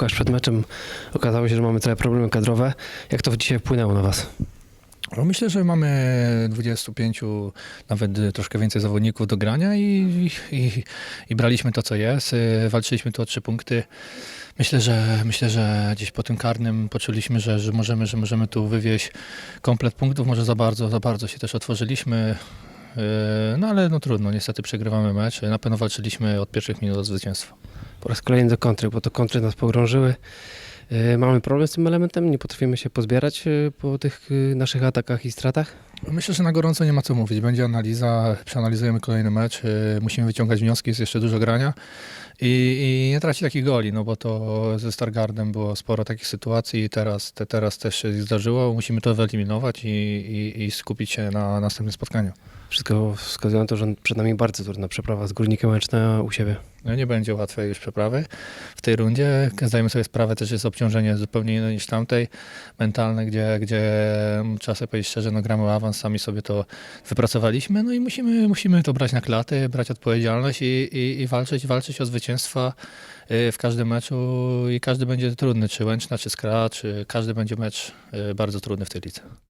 Łukasz, przed meczem okazało się, że mamy trochę problemy kadrowe. Jak to dzisiaj wpłynęło na was? No myślę, że mamy 25, nawet troszkę więcej zawodników do grania i, i, i braliśmy to, co jest. Y, Walczyliśmy tu o trzy punkty. Myślę, że myślę, że gdzieś po tym karnym poczuliśmy, że, że, możemy, że możemy tu wywieźć komplet punktów. Może za bardzo, za bardzo się też otworzyliśmy. Y, No ale no trudno, niestety przegrywamy mecz. Na pewno walczyliśmy od pierwszych minut o zwycięstwo. Po raz kolejny do kontry, bo to kontry nas pogrążyły. Yy, Mamy problem z tym elementem, nie potrafimy się pozbierać yy, po tych yy, naszych atakach i stratach. Myślę, że na gorąco nie ma co mówić. Będzie analiza, przeanalizujemy kolejny mecz, musimy wyciągać wnioski, jest jeszcze dużo grania i, i nie tracić takich goli, no bo to ze Stargardem było sporo takich sytuacji i teraz, te, teraz też się zdarzyło. Musimy to wyeliminować i, i, i skupić się na następnym spotkaniu. Wszystko wskazuje na to, że przed nami bardzo trudna przeprawa z Górnikiem Łęczna u siebie. No nie będzie łatwej już przeprawy w tej rundzie. Zdajemy sobie sprawę, też jest obciążenie zupełnie inne niż tamtej, mentalne, gdzie, gdzie trzeba sobie powiedzieć szczerze, no gramy awans, sami sobie to wypracowaliśmy, no i musimy, musimy to brać na klaty, brać odpowiedzialność i, i, i walczyć, walczyć o zwycięstwa y, w każdym meczu i każdy będzie trudny, czy Łęczna, czy Skra, czy każdy będzie mecz y, bardzo trudny w tej lidze.